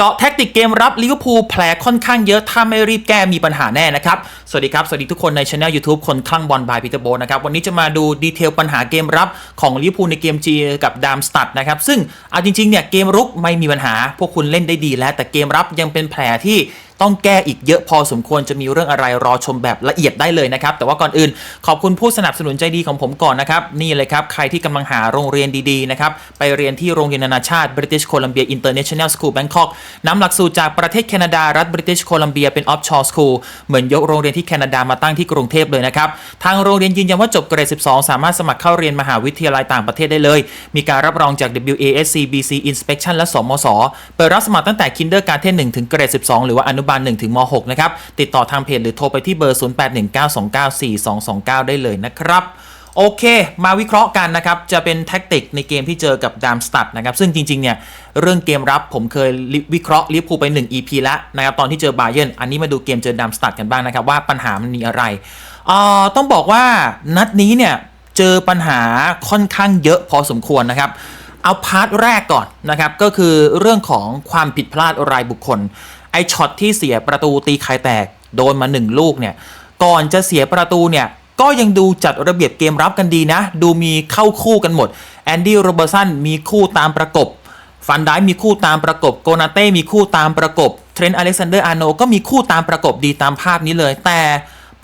เจาะแท็กติกเกมรับลิเวอร์พูลแผลค่อนข้างเยอะถ้าไม่รีบแก้มีปัญหาแน่นะครับ สวัสดีครับ สวัสดีทุกคนในช anel YouTube คนคลั่งบอลบายพีเตอร์โบนะครับ วันนี้จะมาดูดีเทลปัญหาเกมรับของลิเวอร์พูลในเกมจีกับดามสตัดนะครับ ซึ่งเอาจริงๆเนี่ยเกมรุกไม่มีปัญหา พวกคุณเล่นได้ดีแล้ว แต่เกมรับยังเป็นแผลที่ ต้องแก้อีกเยอะพอสมควรจะมีเรื่องอะไรรอชมแบบละเอียดได้เลยนะครับ แต่ว่าก่อนอื่นขอบคุณผู้สนับสนุนใจดีของผมก่อนนะครับ นี่เลยครับ ใครที่กำลังหาโรงเรียนดีๆนะครับ ไปเรียนที่โรงเรียนนานาชาติ British Columbia International School Bangkok นำหลักสูตรจากประเทศแคนาดารัฐ British Columbia เป็น offshore school เหมือนยกโรงเรียนที่แคนาดามาตั้งที่กรุงเทพเลยนะครับ ทางโรงเรียนยืนยันว่าจบเกรด 12 สามารถสมัครเข้าเรียนมหาวิทยาลัยต่างประเทศได้เลย มีการรับรองจาก WASC BC Inspection และ สมศเปิดรับสมัครตั้งแต่ Kindergarten 1ถึงเกรด 12 หรือว่าอนุบาล 1 ถึงม .6 นะครับ ติดต่อทางเพจหรือโทรไปที่เบอร์ 0819294229 ได้เลยนะครับโอเค มาวิเคราะห์กันนะครับ จะเป็นแท็กติกในเกมที่เจอกับดามสตัดนะครับ ซึ่งจริง ๆ เนี่ย เรื่องเกมรับผมเคยวิเคราะห์ลิเวอร์พูไป 1 EP แล้วนะครับ ตอนที่เจอบาเยิร์นอันนี้มาดูเกมเจอดามสตัดกันบ้างนะครับ ว่าปัญหามันมีอะไรเอ่อต้องบอกว่านัดนี้เนี่ย เจอปัญหาค่อนข้างเยอะพอสมควรนะครับ เอาพาร์ทแรกก่อนนะครับ ก็คือเรื่องของความผิดพลาดรายบุคคล ไอช็อตที่เสียประตูตีไข่แตกโดนมาหนึ่งลูกเนี่ยก่อนจะเสียประตูเนี่ยก็ยังดูจัดระเบียบเกมรับกันดีนะ ดูมีเข้าคู่กันหมดแอนดี้โรเบอร์สันมีคู่ตามประกบฟันได้มีคู่ตามประกบโกนาเต้มีคู่ตามประกบเทรนต์อเล็กซานเดอร์อาร์โนก็มีคู่ตามประกบดีตามภาพนี้เลย แต่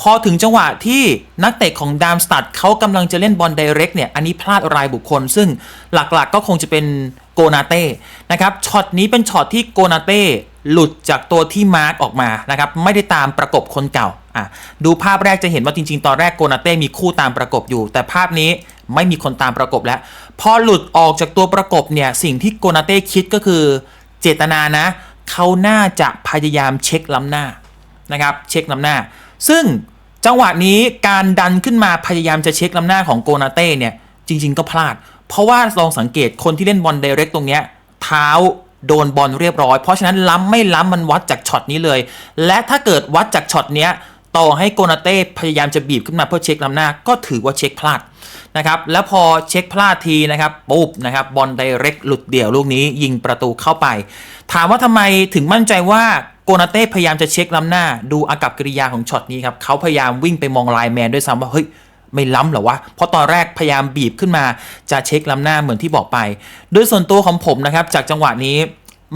พอถึงจังหวะที่นักเตะของดามสตัดเขากำลังจะเล่นบอลไดเรกเนี่ยอันนี้พลาดรายบุคคล ซึ่งหลักๆก็คงจะเป็นโกนาเต้นะครับช็อตนี้เป็นช็อตที่โกนาเต้ หลุดจากตัวที่มาร์กออกมานะครับไม่ได้ตามประกบคนเก่าอะดูภาพแรกจะเห็นว่าจริง ๆ ตอนแรกโกนาเต้มีคู่ตามประกบอยู่ แต่ภาพนี้ไม่มีคนตามประกบแล้ว พอหลุดออกจากตัวประกบเนี่ยสิ่งที่โกนาเต้คิดก็คือเจตนานะเขาน่าจะพยายามเช็คล้ำหน้านะครับเช็คล้ำหน้า ซึ่งจังหวะนี้การดันขึ้นมาพยายามจะเช็คล้ำหน้าของโกนาเต้เนี่ยจริง ๆ ก็พลาด เพราะว่าลองสังเกตคนที่เล่นบอลเดเรกตรงเนี้ยเท้า โดนบอลเรียบร้อย เพราะฉะนั้นล้ำไม่ล้ำมันวัดจากช็อตนี้เลย และถ้าเกิดวัดจากช็อตเนี้ยต่อให้โกนาเต้พยายามจะบีบขึ้นมาเพื่อเช็คล้ำหน้าก็ถือว่าเช็คพลาดนะครับแล้วพอเช็คพลาดทีนะครับปุ๊บนะครับบอลไดเรกหลุดเดี่ยวลูกนี้ยิงประตูเข้าไป ถามว่าทำไมถึงมั่นใจว่าโกนาเต้พยายามจะเช็คล้ำหน้า ดูอากับกิริยาของช็อตนี้ครับเขาพยายามวิ่งไปมองไลน์แมนด้วยซ้ำว่าเฮ้ย ไม่ล้ำหรอวะ เพราะตอนแรกพยายามบีบขึ้นมาจะเช็คล้ำหน้าเหมือนที่บอกไป โดยส่วนตัวของผมนะครับ จากจังหวะนี้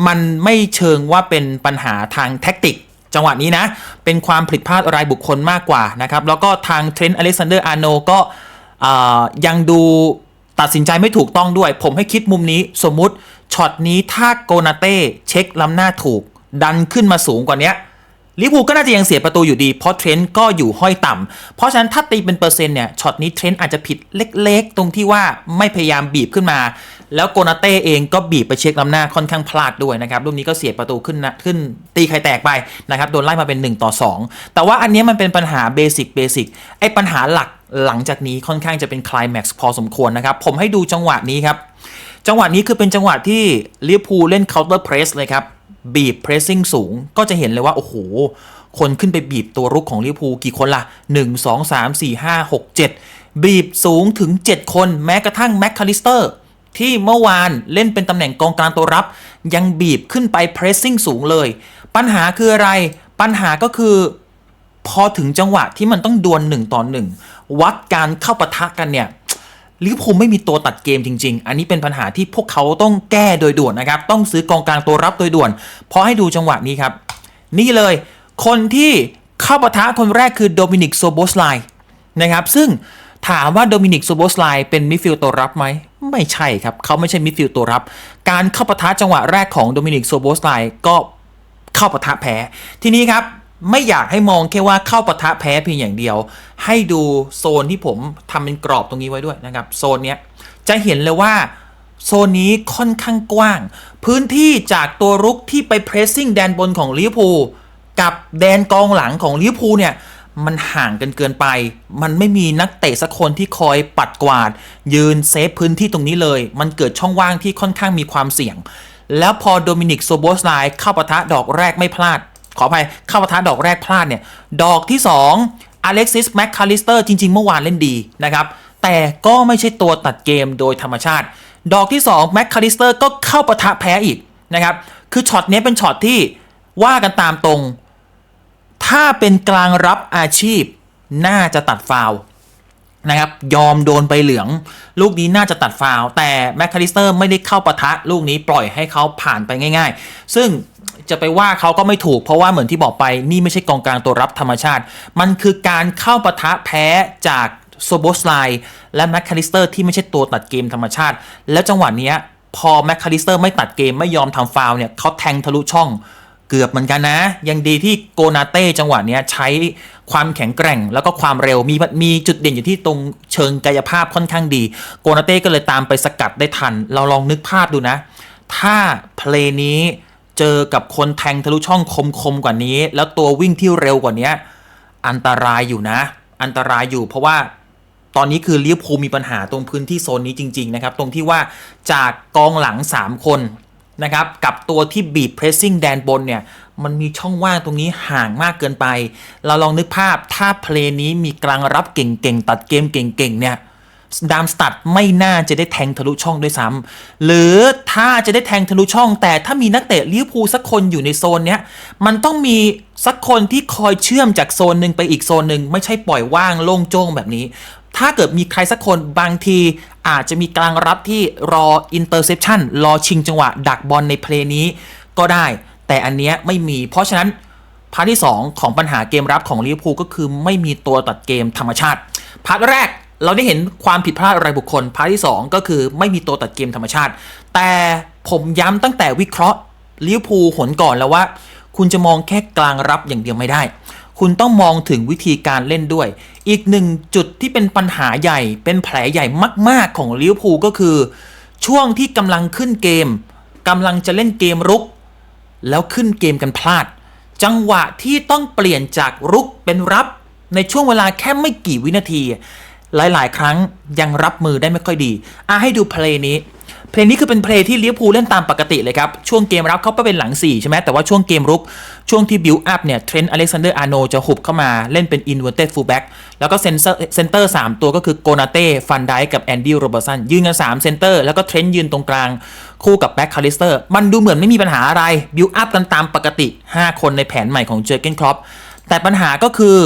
มันไม่เชิงว่าเป็นปัญหาทางแท็กติก จังหวะนี้นะ เป็นความผิดพลาดรายบุคคลมากกว่านะครับ แล้วก็ทางเทรนต์อเล็กซานเดอร์อาร์โนก็ยังดูตัดสินใจไม่ถูกต้องด้วย ผมให้คิดมุมนี้สมมุติช็อตนี้ถ้าโกนาเต้เช็คล้ำหน้าถูก ดันขึ้นมาสูงกว่านี้ ลิเวอร์พูลก็น่าจะยังเสียประตูอยู่ดีเพราะเทรนต์ก็อยู่ห้อยต่ำเพราะฉะนั้นถ้าตีเป็นเปอร์เซ็นต์เนี่ยช็อตนี้เทรนต์อาจจะผิดเล็ก ๆ ตรงที่ว่าไม่พยายามบีบขึ้นมา แล้วโกนาเต้เองก็บีบไปเช็คลำหน้าค่อนข้างพลาดด้วยนะครับลูกนี้ก็เสียประตูขึ้นนะขึ้นตีไข่แตกไปนะครับโดนไล่มาเป็น 1 ต่อ 2 แต่ว่าอันนี้มันเป็นปัญหาเบสิกเบสิกไอ้ปัญหาหลักหลังจากนี้ค่อนข้างจะเป็นคลายแม็กซ์พอสมควรนะครับผมให้ดูจังหวะนี้ครับจังหวะนี้คือเป็นจังหวะที่ลิเวอร์พูลเล่นเคาน์เตอร์เพรสเลยครับ บีบเพรสซิ่งสูง ก็จะเห็นเลยว่า โอ้โห คนขึ้นไปบีบตัวรุกของลิเวอร์พูลกี่คนล่ะ 1 2 3 4 5 6 7 บีบสูงถึง 7 คนแม้กระทั่งแม็กคาลิสเตอร์ที่เมื่อวานเล่นเป็นตำแหน่งกองกลางตัวรับ ยังบีบขึ้นไปเพรสซิ่งสูงเลย ปัญหาคืออะไร ปัญหาก็คือ พอถึงจังหวะที่มันต้องดวลหนึ่งต่อหนึ่งวัดการเข้าปะทะกันเนี่ย ลิเวอร์พูลไม่มีตัวตัดเกมจริง ๆ อันนี้เป็นปัญหาที่พวกเขาต้องแก้โดยด่วนนะครับ ต้องซื้อกองกลางตัวรับโดยด่วน เพราะให้ดูจังหวะนี้ครับ นี่เลย คนที่เข้าปะทะคนแรกคือโดมินิกโซโบสไลนะครับ ซึ่งถามว่าโดมินิกโซโบสไลเป็นมิดฟิลด์ตัวรับไหม ไม่ใช่ครับ เขาไม่ใช่มิดฟิลด์ตัวรับ การเข้าปะทะจังหวะแรกของโดมินิกโซโบสไลก็เข้าปะทะแพ้ ทีนี้ครับ ไม่อยากให้มองแค่ว่าเข้าปะทะแพ้เพียงอย่างเดียว ให้ดูโซนที่ผมทำเป็นกรอบตรงนี้ไว้ด้วยนะครับ โซนเนี้ยจะเห็นเลยว่าโซนนี้ค่อนข้างกว้าง พื้นที่จากตัวรุกที่ไปเพรสซิ่งแดนบนของลิเวอร์พูลกับแดนกองหลังของลิเวอร์พูลเนี่ยมันห่างกันเกินไป มันไม่มีนักเตะสักคนที่คอยปัดกวาด ยืนเซฟพื้นที่ตรงนี้เลย มันเกิดช่องว่างที่ค่อนข้างมีความเสี่ยง แล้วพอโดมินิกโซโบสไลเข้าปะทะดอกแรกไม่พลาด ขออภัยเข้าประทะดอกแรกพลาดเนี่ย ดอกที่ 2 อเล็กซิสแมคคาลิสเตอร์จริง ๆ เมื่อวานเล่นดีนะครับ แต่ก็ไม่ใช่ตัวตัดเกมโดยธรรมชาติ ดอกที่2แมคคาลิสเตอร์ก็เข้าประทะแพ้อีกนะครับ คือช็อตนี้เป็นช็อตที่ว่ากันตามตรง ถ้าเป็นกลางรับอาชีพ น่าจะตัดฟาวนะครับยอมโดนใบเหลือง ลูกนี้น่าจะตัดฟาวแต่แมคคาลิสเตอร์ไม่ได้เข้าปะทะ ลูกนี้ปล่อยให้เขาผ่านไปง่าย ๆ ซึ่ง จะไปว่าเขาก็ไม่ถูก เพราะว่าเหมือนที่บอกไปนี่ไม่ใช่กองกลางตัวรับธรรมชาติ มันคือการเข้าปะทะแพ้จากโซโบสไลและแมคคาลิสเตอร์ที่ไม่ใช่ตัวตัดเกมธรรมชาติ แล้วจังหวะนี้พอแมคคาลิสเตอร์ไม่ตัดเกมไม่ยอมทำฟาวเนี่ยเขาแทงทะลุช่องเกือบเหมือนกันนะ ยังดีที่โกนาเต้จังหวะนี้ใช้ความแข็งแกร่งแล้วก็ความเร็วมีมีจุดเด่นอยู่ที่ตรงเชิงกายภาพค่อนข้างดี โกนาเต้ก็เลยตามไปสกัดได้ทัน เราลองนึกภาพดูนะ ถ้าเพลย์นี้ เจอกับคนแทงทะลุช่องคมๆกว่านี้ แล้วตัววิ่งที่เร็วกว่านี้อันตรายอยู่นะ อันตรายอยู่เพราะว่าตอนนี้คือลิเวอร์พูลมีปัญหาตรงพื้นที่โซนนี้จริง ๆ นะครับ ตรงที่ว่าจากกองหลัง 3 คนนะครับกับตัวที่บีบเพรสซิ่งแดนบนเนี่ยมันมีช่องว่างตรงนี้ห่างมากเกินไป เราลองนึกภาพถ้าเพลย์นี้มีกลางรับเก่งๆ ตัดเกมเก่งๆเนี่ย ดามสตัดไม่น่าจะได้แทงทะลุช่องด้วยซ้ำหรือถ้าจะได้แทงทะลุช่อง แต่ถ้ามีนักเตะลิเวอร์พูลสักคนอยู่ในโซนเนี้ยมันต้องมีสักคนที่คอยเชื่อมจากโซนหนึ่งไปอีกโซนหนึ่งไม่ใช่ปล่อยว่างโล่งโจ้งแบบนี้ ถ้าเกิดมีใครสักคนบางทีอาจจะมีกลางรับที่รออินเตอร์เซปชันรอชิงจังหวะ ดักบอลในเพลย์นี้ก็ได้ แต่อันเนี้ยไม่มีเพราะฉะนั้นพาร์ทที่ 2 ของปัญหาเกมรับของลิเวอร์พูลก็คือไม่มีตัวตัดเกมธรรมชาติพาร์ทแรก เราได้เห็นความผิดพลาดรายบุคคลพาร์ทที่ 2 ก็คือไม่มีตัวตัดเกมธรรมชาติ แต่ผมย้ำตั้งแต่วิเคราะห์ลิวพูหนก่อนแล้วว่า คุณจะมองแค่กลางรับอย่างเดียวไม่ได้ คุณต้องมองถึงวิธีการเล่นด้วย อีกหนึ่งจุดที่เป็นปัญหาใหญ่เป็นแผลใหญ่มาก ๆ ของลิวพูก็คือ ช่วงที่กำลังขึ้นเกมกำลังจะเล่นเกมรุก แล้วขึ้นเกมกันพลาด จังหวะที่ต้องเปลี่ยนจากรุกเป็นรับในช่วงเวลาแค่ไม่กี่วินาที หลายๆ ครั้งยังรับมือได้ไม่ค่อยดีอะให้ดูเพลงนี้ เพลงนี้คือเป็นเพลงที่ลิเวอร์พูลเล่นตามปกติเลยครับ ช่วงเกมรับเขาไปเป็นหลัง 4 ใช่ไหมแต่ว่าช่วงเกมรุก ช่วงที่บิวอัพเนี่ยเทรนต์อเล็กซานเดอร์อาร์โนจะหุบเข้ามาเล่นเป็นอินเวอร์เต็ดฟูลแบ็กแล้วก็เซนเซอร์เซนเตอร์3ตัวก็คือโกนาเต้ฟันไดกับแอนดี้โรเบอร์สันยืนกัน3เซนเตอร์แล้วก็เทรนต์ยืนตรงกลางคู่กับแบ็คคาริสเตอร์มันดูเหมือนไม่มีปัญหาอะไรบิวอัพกันตามปกติ 5 คนในแผนใหม่ของเจอร์เกนครอปแต่ปัญหาก็คือ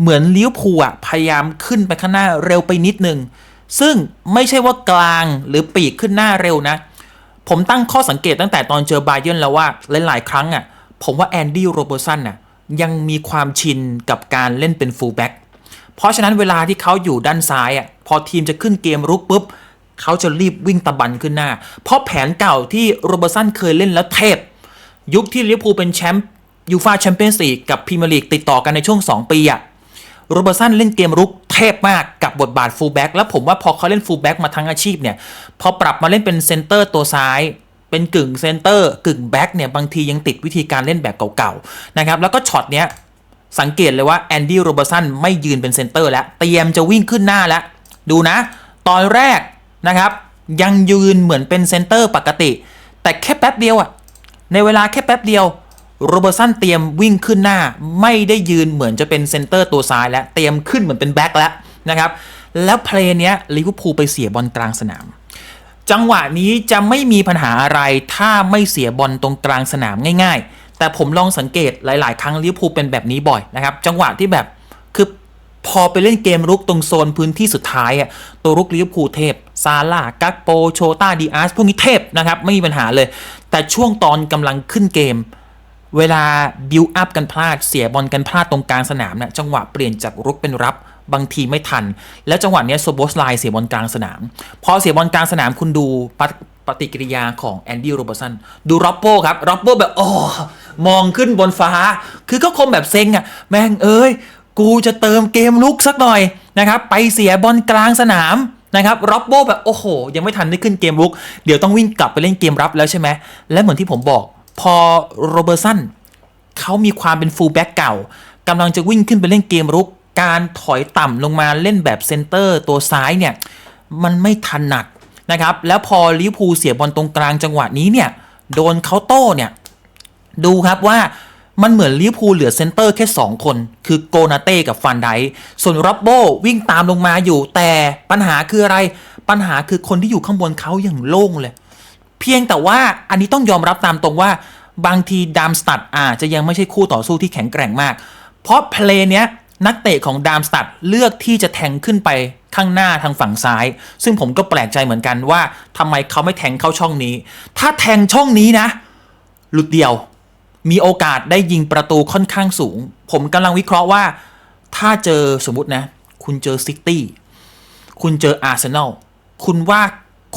เหมือนลิเวพูลอะพยายามขึ้นไปข้างหน้าเร็วไปนิดนึง ซึ่งไม่ใช่ว่ากลางหรือปีกขึ้นหน้าเร็วนะ ผมตั้งข้อสังเกตตั้งแต่ตอนเจอบาเยนแล้วว่าหลายๆ ครั้งอะผมว่าแอนดี้โรเบอร์สันน่ะยังมีความชินกับการเล่นเป็นฟูลแบ็กเพราะฉะนั้นเวลาที่เขาอยู่ด้านซ้ายอะพอทีมจะขึ้นเกมรุกปุ๊บเขาจะรีบวิ่งตะบันขึ้นหน้า เพราะแผนเก่าที่โรเบอร์สันเคยเล่นแล้วเทพ ยุคที่ลิเวอร์พูลเป็นแชมป์ยูฟาแชมเปี้ยนส์ลีกกับพรีเมียร์ลีกติดต่อกันในช่วง 2 ปีอะ โรเบอร์สันเล่นเกมรุกเทพมากกับบทบาทฟูลแบ็กแล้วผมว่าพอเขาเล่นฟูลแบ็กมาทั้งอาชีพเนี่ย พอปรับมาเล่นเป็นเซนเตอร์ตัวซ้าย เป็นกึ่งเซนเตอร์กึ่งแบ็กเนี่ย บางทียังติดวิธีการเล่นแบบเก่าๆ นะครับ แล้วก็ช็อตเนี้ย สังเกตเลยว่าแอนดี้โรเบอร์สันไม่ยืนเป็นเซนเตอร์แล้ว เตรียมจะวิ่งขึ้นหน้าแล้ว ดูนะ ตอนแรกนะครับ ยังยืนเหมือนเป็นเซนเตอร์ปกติ แต่แค่แป๊บเดียวอะในเวลาแค่แป๊บเดียว โรเบอร์สันเตรียมวิ่งขึ้นหน้า ไม่ได้ยืนเหมือนจะเป็นเซนเตอร์ตัวซ้ายแล้วเตรียมขึ้นเหมือนเป็นแบ็คแล้วนะครับ แล้วเพลย์เนี้ลิเวอร์พูลไปเสียบอลกลางสนาม จังหวะนี้จะไม่มีปัญหาอะไรถ้าไม่เสียบอลตรงกลางสนามง่าย ๆ แต่ผมลองสังเกตหลาย ๆ ครั้งลิเวอร์พูลเป็นแบบนี้บ่อยนะครับจังหวะที่แบบคือพอไปเล่นเกมรุกตรงโซนพื้นที่สุดท้ายอะตัวรุกลิเวอร์พูลเทพ ซาร่ากักโปโชตาดีอาร์สพวกนี้เทพนะครับ ไม่มีปัญหาเลย แต่ช่วงตอนกำลังขึ้นเกม เวลาบิวอัพกันพลาดเสียบอลกันพลาดตรงกลางสนามนะจังหวะเปลี่ยนจากรุกเป็นรับบางทีไม่ทัน แล้วจังหวะเนี้ยโซโบสไลเสียบอลกลางสนาม พอเสียบอลกลางสนามคุณดูปฏิปฏิกิริยาของแอนดี้โรเบอร์สันดูร็อบโบครับร็อบโบแบบโอ้มองขึ้นบนฟ้า คือก็คงแบบเซ็งอะ่ะ แม่งเอ้ย กูจะเติมเกมลุกสักหน่อยนะครับ ไปเสียบอลกลางสนามนะครับร็อบโบแบบโอ้โห ยังไม่ทันได้ขึ้นเกมลุก เดี๋ยวต้องวิ่งกลับไปเล่นเกมรับแล้วใช่ไหมและเหมือนที่ผมบอก พอโรเบอร์สันเขามีความเป็นฟูลแบ็กเก่ากำลังจะวิ่งขึ้นไปเล่นเกมรุก การถอยต่ำลงมาเล่นแบบเซนเตอร์ตัวซ้ายเนี่ย มันไม่ทันหนักนะครับ แล้วพอลิเวอร์พูลเสียบอลตรงกลางจังหวะนี้เนี่ย โดนเขาโต้เนี่ย ดูครับว่ามันเหมือนลิเวอร์พูลเหลือเซนเตอร์แค่ 2 คน คือโกนาเต้กับฟันไดค์ส่วนรับโบวิ่งตามลงมาอยู่ แต่ปัญหาคืออะไร ปัญหาคือคนที่อยู่ข้างบนเขาอย่างโล่งเลย เพียงแต่ว่าอันนี้ต้องยอมรับตามตรงว่า บางทีดามสตัดอาจจะยังไม่ใช่คู่ต่อสู้ที่แข็งแกร่งมาก เพราะเพลย์เนี้ยนักเตะของดามสตัดเลือกที่จะแทงขึ้นไปข้างหน้าทางฝั่งซ้าย ซึ่งผมก็แปลกใจเหมือนกันว่าทำไมเขาไม่แทงเข้าช่องนี้ ถ้าแทงช่องนี้นะ หลุดเดียว มีโอกาสได้ยิงประตูค่อนข้างสูง ผมกำลังวิเคราะห์ว่า ถ้าเจอสมมตินะ คุณเจอซิตี้คุณเจออาร์เซนอลคุณว่า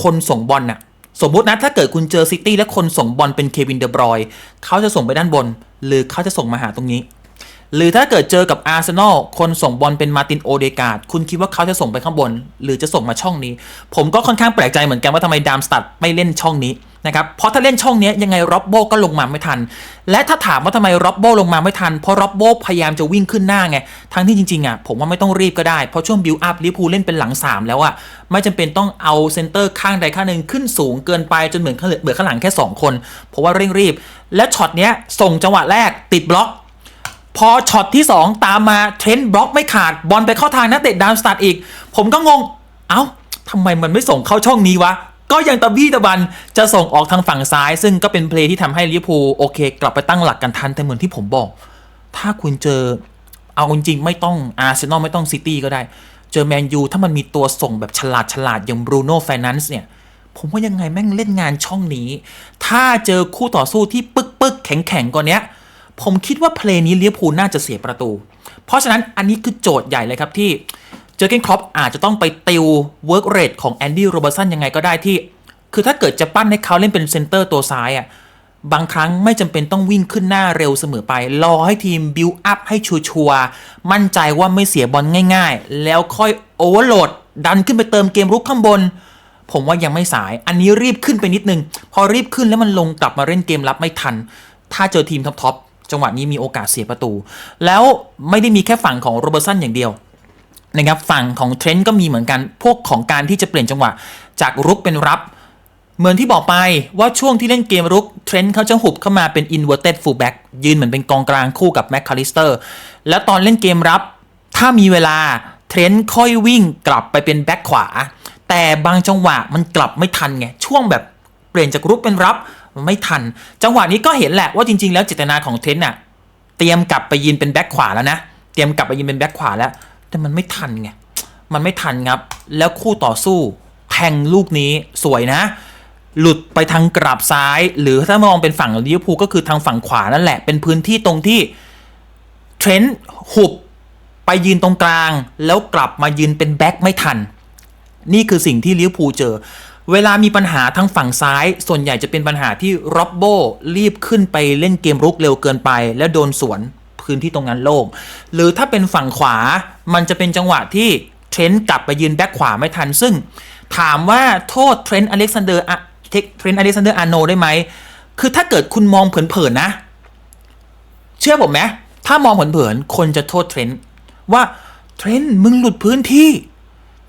คนส่งบอลน่ะ สมมตินะถ้าเกิดคุณเจอซิตี้และคนส่งบอลเป็นเควินเดบรอยเขาจะส่งไปด้านบน หรือเขาจะส่งมาหาตรงนี้ หรือถ้าเกิดเจอกับอาร์เซนอลคนส่งบอลเป็นมาตินโอเดกาดคุณคิดว่าเขาจะส่งไปข้างบน หรือจะส่งมาช่องนี้ ผมก็ค่อนข้างแปลกใจเหมือนกันว่าทำไมดามสตัดไม่เล่นช่องนี้ นะครับเพราะถ้าเล่นช่องนี้ยังไงร็อบโบก็ลงมาไม่ทัน และถ้าถามว่าทำไมร็อบโบลงมาไม่ทัน เพราะร็อบโบพยายามจะวิ่งขึ้นหน้าไงทั้งที่จริงๆอะผมว่าไม่ต้องรีบก็ได้ เพราะช่วงบิวอัพลิเวอร์พูเล่นเป็นหลัง 3 แล้วอะไม่จำเป็นต้องเอาเซนเตอร์ข้างใดข้างหนึ่งขึ้นสูงเกินไปจนเหมือนเหลือข้างหลังแค่ 2 คน เพราะว่าเร่งรีบ และช็อตเนี้ยส่งจังหวะแรกติดบล็อกพอช็อตที่ 2 ตามมาเทรนต์บล็อกไม่ขาดบอลไปเข้าทางนักเตะดาวสตาร์อีก ผมก็งงเอ้าทำไมมันไม่ส่งเข้าช่องนี้วะ ก็ยังตะบี้ตะบันจะส่งออกทางฝั่งซ้าย ซึ่งก็เป็นเพลย์ที่ทำให้ลิเวอร์พูลโอเค กลับไปตั้งหลักกันทันแต่เหมือนที่ผมบอก ถ้าคุณเจอเอาจริงๆไม่ต้องอาร์เซนอลไม่ต้องซิตี้ก็ได้ เจอแมนยูถ้ามันมีตัวส่งแบบฉลาดฉลาดอย่างบรูโน่ไฟนันซ์เนี่ย ผมว่ายังไงแม่งเล่นงานช่องนี้ ถ้าเจอคู่ต่อสู้ที่ปึกปึกแข็งแข็งกว่านี้ผมคิดว่าเพลย์นี้ลิเวอร์พูลน่าจะเสียประตู เพราะฉะนั้นอันนี้คือโจทย์ใหญ่เลยครับที่ เจอเกนครอปอาจจะต้องไปติวเวิร์กเรทของแอนดี้โรเบอร์สันยังไงก็ได้ที่ คือถ้าเกิดจะปั้นให้เขาเล่นเป็นเซนเตอร์ตัวซ้ายอะบางครั้งไม่จำเป็นต้องวิ่งขึ้นหน้าเร็วเสมอไป รอให้ทีมบิวอัพให้ชัวร์มั่นใจว่าไม่เสียบอลง่าย ๆ แล้วค่อยโอเวอร์โหลด ดันขึ้นไปเติมเกมรุกข้างบน ผมว่ายังไม่สาย อันนี้รีบขึ้นไปนิดนึง พอรีบขึ้นแล้วมันลงกลับมาเล่นเกมรับไม่ทัน ถ้าเจอทีมท็อปๆจังหวะนี้มีโอกาสเสียประตู แล้วไม่ได้มีแค่ฝั่งของโรเบอร์สันอย่างเดียว นะครับฝั่งของเทรนต์ก็มีเหมือนกันพวกของการที่จะเปลี่ยนจังหวะ จากรุกเป็นรับเหมือนที่บอกไปว่าช่วงที่เล่นเกมรุกเทรนต์เขาจะหุบเข้ามาเป็น inverted fullback ยืนเหมือนเป็นกองกลางคู่กับแม็กคาลิสเตอร์แล้วตอนเล่นเกมรับ ถ้ามีเวลาเทรนต์ค่อยวิ่งกลับไปเป็นแบ็คขวา แต่บางจังหวะมันกลับไม่ทันไง ช่วงแบบเปลี่ยนจากรุกเป็นรับไม่ทัน จังหวะนี้ก็เห็นแหละว่าจริง ๆ แล้วเจตนาของเทรนต์น่ะเตรียมกลับไปยืนเป็นแบ็คขวาแล้วนะ เตรียมกลับไปยืนเป็นแบ็คขวาแล้ว แต่มันไม่ทันไง มันไม่ทันครับ แล้วคู่ต่อสู้แทงลูกนี้สวยนะ หลุดไปทางกราบซ้าย หรือถ้ามองเป็นฝั่งลิเวอร์พูลก็คือทางฝั่งขวานั่นแหละ เป็นพื้นที่ตรงที่เทรนต์หุบไปยืนตรงกลาง แล้วกลับมายืนเป็นแบ็คไม่ทัน นี่คือสิ่งที่ลิเวอร์พูลเจอ เวลามีปัญหาทางฝั่งซ้าย ส่วนใหญ่จะเป็นปัญหาที่ร็อบโบรีบขึ้นไปเล่นเกมรุกเร็วเกินไป แล้วโดนสวน พื้นที่ตรงนั้นโล่งหรือถ้าเป็นฝั่งขวามันจะเป็นจังหวะที่เทรนต์กลับไปยืนแบ็คขวาไม่ทัน ซึ่งถามว่าโทษเทรนต์อเล็กซานเดอร์อะเทรนต์อเล็กซานเดอร์อาโนได้ไหม คือถ้าเกิดคุณมองเผินๆนะ เชื่อผมไหมถ้ามองเผินๆคนจะโทษเทรนต์ว่าเทรนต์มึงหลุดพื้นที่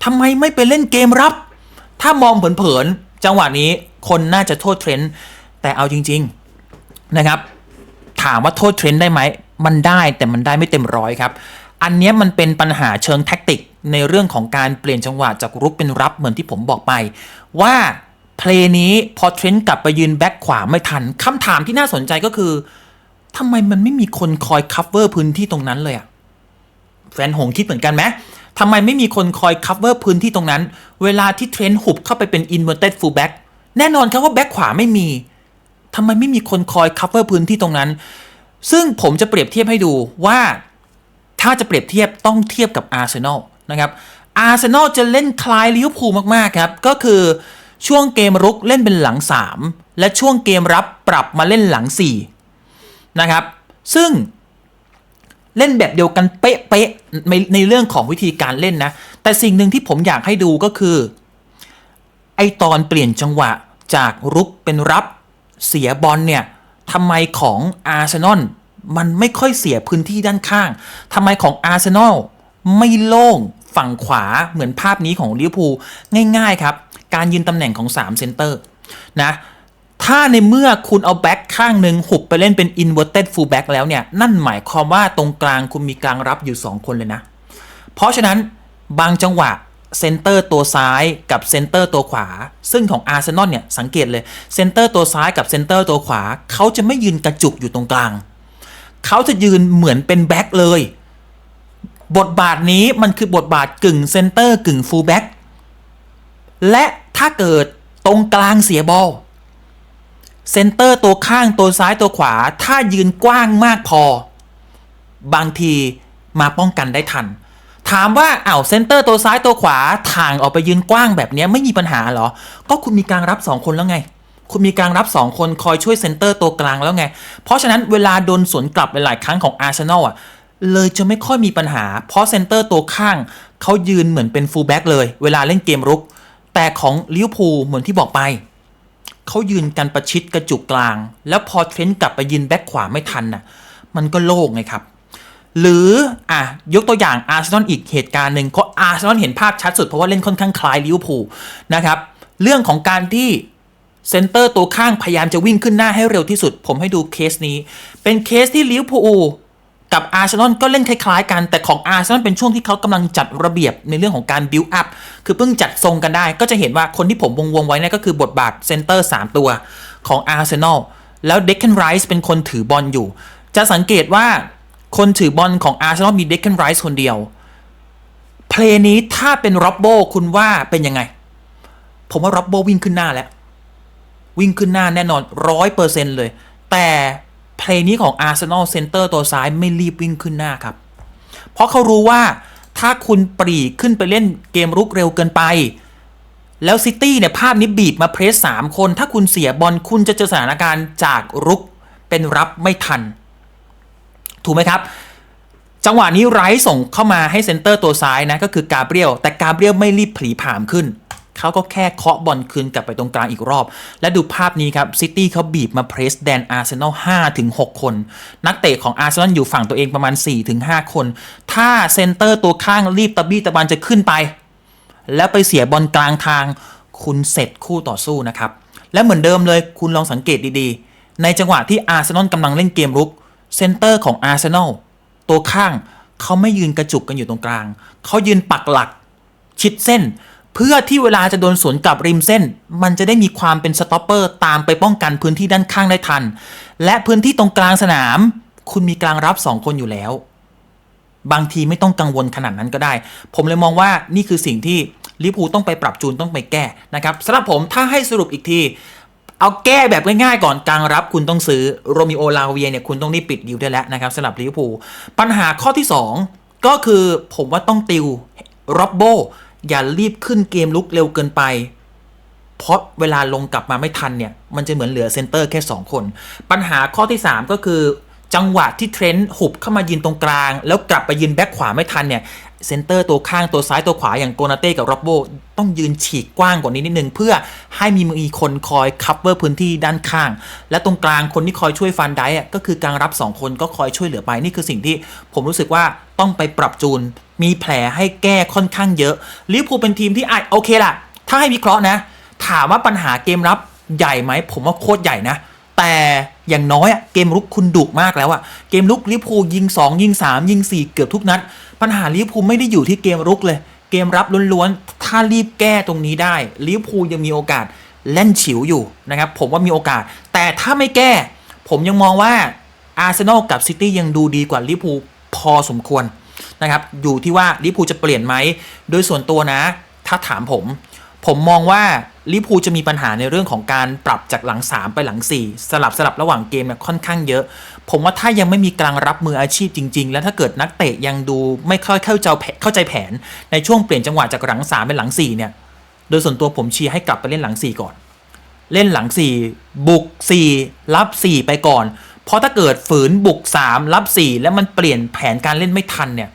ทำไมไม่ไปเล่นเกมรับ ถ้ามองเผินๆจังหวะนี้คนน่าจะโทษเทรนต์แต่เอาจริง ๆนะครับ ถามว่าโทษเทรนด์ได้ไหม มันได้แต่มันได้ไม่เต็มร้อยครับ อันนี้มันเป็นปัญหาเชิงแท็กติกในเรื่องของการเปลี่ยนจังหวะจากรุกเป็นรับเหมือนที่ผมบอกไป ว่าเพลย์นี้พอเทรนด์กลับไปยืนแบ็คขวาไม่ทันคำถามที่น่าสนใจก็คือทำไมมันไม่มีคนคอยคัฟเวอร์พื้นที่ตรงนั้นเลยอะแฟนหงคิดเหมือนกันไหมทำไมไม่มีคนคอย cover พื้นที่ตรงนั้น เวลาที่เทรนต์หุบเข้าไปเป็น inverted fullback แน่นอนครับว่าแบ็คขวาไม่มีทำไมไม่มีคนคอย cover พื้นที่ตรงนั้น ซึ่งผมจะเปรียบเทียบให้ดูว่าถ้าจะเปรียบเทียบต้องเทียบกับอาร์เซนอลนะครับอาร์เซนอลจะเล่นคล้ายลิเวอร์พูลมาก ๆ ครับ ก็คือช่วงเกมรุกเล่นเป็นหลัง 3 และช่วงเกมรับปรับมาเล่นหลัง 4 นะครับ ซึ่งเล่นแบบเดียวกันเป๊ะๆในในเรื่องของวิธีการเล่นนะ แต่สิ่งหนึ่งที่ผมอยากให้ดูก็คือ ไอตอนเปลี่ยนจังหวะจากรุกเป็นรับเสียบอลเนี่ย ทำไมของอาร์เซนอลมันไม่ค่อยเสียพื้นที่ด้านข้าง ทำไมของอาร์เซนอลไม่โล่งฝั่งขวาเหมือนภาพนี้ของลิเวอร์พูลง่าย ๆ ครับ การยืนตำแหน่งของ3เซนเตอร์นะถ้าในเมื่อคุณเอาแบ็คข้างหนึ่งหุบไปเล่นเป็น inverted fullback แล้วเนี่ย นั่นหมายความว่าตรงกลางคุณมีกลางรับอยู่ 2 คนเลยนะ เพราะฉะนั้นบางจังหวะ เซนเตอร์ตัวซ้ายกับเซนเตอร์ตัวขวา ซึ่งของอาร์เซนอลเนี่ยสังเกตเลยเซนเตอร์ตัวซ้ายกับเซนเตอร์ตัวขวาเขาจะไม่ยืนกระจุกอยู่ตรงกลาง เขาจะยืนเหมือนเป็นแบ็คเลย บทบาทนี้มันคือบทบาทกึ่งเซนเตอร์กึ่งฟูลแบ็คและถ้าเกิดตรงกลางเสียบอลเซนเตอร์ตัวข้างตัวซ้ายตัวขวา ถ้ายืนกว้างมากพอ บางทีมาป้องกันได้ทัน ถามว่าอ้าวเซนเตอร์ตัวซ้ายตัวขวาทางออกไปยืนกว้างแบบนี้ไม่มีปัญหาเหรอ ก็คุณมีกางรับ 2 คนแล้วไง คุณมีกางรับ 2 คนคอยช่วยเซนเตอร์ตัวกลางแล้วไง เพราะฉะนั้นเวลาโดนสวนกลับหลายครั้งของอาร์เซนอลอะเลยจะไม่ค่อยมีปัญหา เพราะเซนเตอร์ตัวข้างเขายืนเหมือนเป็นฟูลแบ็กเลย เวลาเล่นเกมรุก แต่ของลิเวอร์พูลเหมือนที่บอกไปเขายืนกันประชิดกระจุกกลาง แล้วพอเทรนต์กลับไปยืนแบ็คขวาไม่ทันน่ะ มันก็โล่งไงครับ หรืออะยกตัวอย่างอาร์เซนอลอีกเหตุการณ์หนึ่งเพราอาร์เซนอลเห็นภาพชัดสุดเพราะว่าเล่นค่อนข้างคล้ายลิเวอร์พูลนะครับ เรื่องของการที่เซนเตอร์ตัวข้างพยายามจะวิ่งขึ้นหน้าให้เร็วที่สุด ผมให้ดูเคสนี้ เป็นเคสที่ลิเวอร์พูลกับอาร์เซนอลก็เล่นคล้ายๆกัน แต่ของอาร์เซนอลเป็นช่วงที่เขากำลังจัดระเบียบในเรื่องของการบิวอัพคือเพิ่งจัดทรงกันได้ ก็จะเห็นว่าคนที่ผมวงๆไว้เนยก็คือบทบาทเซนเตอร์ 3 ตัวของอาร์เซนอลแล้วเด็กเคนไรส์เป็นคนถือบอลอยู่ จะสังเกตว่า คนถือบอลของอาร์เซนอลมีเดค a นไรส์คนเดียว เพลย์นี้ถ้าเป็นร็อบโบคุณว่าเป็นยังไง ผมว่าร็อบโบวิ่งขึ้นหน้าแล้ว วิ่งขึ้นหน้าแน่นอนร้อยเปอร์เซ็นเลย แต่เพลย์นี้ของ Arsenal Center ตัวซ้ายไม่รีบวิ่งขึ้นหน้าครับ เพราะเขารู้ว่าถ้าคุณปรีขึ้นไปเล่นเกมรุกเร็วเกินไป แล้วซิตี้เนี่ยภาพนี้บีบมาเพรสสามคน ถ้าคุณเสียบอลคุณจะเจอสถานการณ์จากรุกเป็นรับไม่ทัน ถูกไหมครับจังหวะนี้ไรส่งเข้ามาให้เซนเตอร์ตัวซ้ายนะก็คือกาเบรียลแต่กาเบรียลไม่รีบผลีผามขึ้น เขาก็แค่เคาะบอลคืนกลับไปตรงกลางอีกรอบ และดูภาพนี้ครับซิตี้เขาบีบมาเพรสแดนอาร์เซนอล5ถึง6คน นักเตะของอาร์เซนอลอยู่ฝั่งตัวเองประมาณ4ถึง5คน ถ้าเซนเตอร์ตัวข้างรีบตะบี้ตะบันจะขึ้นไป แล้วไปเสียบอลกลางทาง คุณเสร็จคู่ต่อสู้นะครับและเหมือนเดิมเลยคุณลองสังเกตดีๆ ในจังหวะที่อาร์เซนอลกำลังเล่นเกมรุก เซนเตอร์ของอาร์เซนอลตัวข้างเขาไม่ยืนกระจุกกันอยู่ตรงกลาง เขายืนปักหลัก ชิดเส้น เพื่อที่เวลาจะโดนสวนกลับริมเส้น มันจะได้มีความเป็นสต็อปเปอร์ตามไปป้องกันพื้นที่ด้านข้างได้ทัน และพื้นที่ตรงกลางสนาม คุณมีกลางรับ 2 คนอยู่แล้ว บางทีไม่ต้องกังวลขนาดนั้นก็ได้ ผมเลยมองว่านี่คือสิ่งที่ลิพูต้องไปปรับจูนต้องไปแก้นะครับสำหรับผมถ้าให้สรุปอีกที เอาแก้แบบง่ายๆก่อนกลางรับคุณต้องซื้อโรมิโอลาเวียเนี่ยคุณต้องรีบปิดดิวได้แล้วนะครับสำหรับลิเวอร์พูลปัญหาข้อที่ 2 ก็คือผมว่าต้องติวร็อบโบอย่ารีบขึ้นเกมลุกเร็วเกินไปเพราะเวลาลงกลับมาไม่ทันเนี่ย มันจะเหมือนเหลือเซนเตอร์แค่ 2 คน ปัญหาข้อที่ 3 ก็คือ จังหวะที่เทรนต์หุบเข้ามายืนตรงกลาง แล้วกลับไปยืนแบ็คขวาไม่ทันเนี่ยเซนเตอร์ตัวข้างตัวซ้ายตัวขวาอย่างโกนาเต้กับรอบโบต้องยืนฉีกกว้างกว่านี้นิดนึง เพื่อให้มีมีคนคอยคัฟเวอร์พื้นที่ด้านข้าง และตรงกลางคนที่คอยช่วยฟันได้ก็คือกางรับ 2 คนก็คอยช่วยเหลือไปนี่คือสิ่งที่ผมรู้สึกว่าต้องไปปรับจูน มีแผลให้แก้ค่อนข้างเยอะลิเวอร์พูลเป็นทีมที่อะโอเคล่ะ ถ้าให้วิเคราะห์นะ ถามว่าปัญหาเกมรับใหญ่ไหมผมว่าโคตรใหญ่นะ แต่อย่างน้อยอะเกมรุกคุณดุมากแล้วอะเกมรุกลิเวอร์พูลยิง 2 ยิง 3 ยิง 4 เกือบทุกนัด ปัญหาลิเวอร์พูลไม่ได้อยู่ที่เกมรุกเลย เกมรับล้วนๆ ถ้ารีบแก้ตรงนี้ได้ลิเวอร์พูลยังมีโอกาสเล่นฉิวอยู่นะครับผมว่ามีโอกาส แต่ถ้าไม่แก้ ผมยังมองว่าอาร์เซนอลกับซิตี้ยังดูดีกว่าลิเวอร์พูลพอสมควรนะครับอยู่ที่ว่าลิเวอร์พูลจะเปลี่ยนไหมโดยส่วนตัวนะ ถ้าถามผม ผมมองว่าลิพูจะมีปัญหาในเรื่องของการปรับจากหลัง 3 ไปหลัง 4 สลับสลับระหว่างเกมเนี่ยค่อนข้างเยอะ ผมว่าถ้ายังไม่มีกลางรับมืออาชีพจริง ๆ แล้วถ้าเกิดนักเตะยังดูไม่ค่อยเข้าใจแผเข้าใจแผน ในช่วงเปลี่ยนจังหวะจากหลัง 3 เป็นหลัง 4 เนี่ย โดยส่วนตัวผมเชียร์ให้กลับไปเล่นหลัง 4 ก่อน เล่นหลัง 4 บุก 4 รับ 4 ไปก่อน เพราะถ้าเกิดฝืนบุก 3 รับ 4 แล้วมันเปลี่ยนแผนการเล่นไม่ทันเนี่ย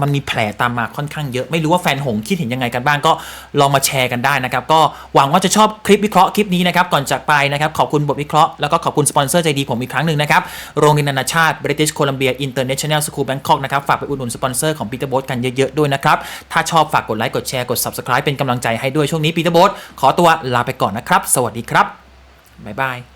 มันมีแผลตามมาค่อนข้างเยอะ ไม่รู้ว่าแฟนหงคิดเห็นยังไงกันบ้างก็ลองมาแชร์กันได้นะครับ ก็หวังว่าจะชอบคลิปวิเคราะห์คลิปนี้นะครับ ก่อนจากไปนะครับขอบคุณบทวิเคราะห์แล้วก็ขอบคุณสปอนเซอร์ใจดีผมอีกครั้งหนึ่งนะครับโรงเรียนนานาชาติ British Columbia International School Bangkok นะครับฝากไปอุดหนุนสปอนเซอร์ของปีเตอร์โบสกันเยอะๆด้วยนะครับถ้าชอบฝากกดไลค์กดแชร์กด subscribe เป็นกำลังใจให้ด้วยช่วงนี้ปีเตอร์โบสขอตัวลาไปก่อนนะครับ สวัสดีครับบ๊ายบาย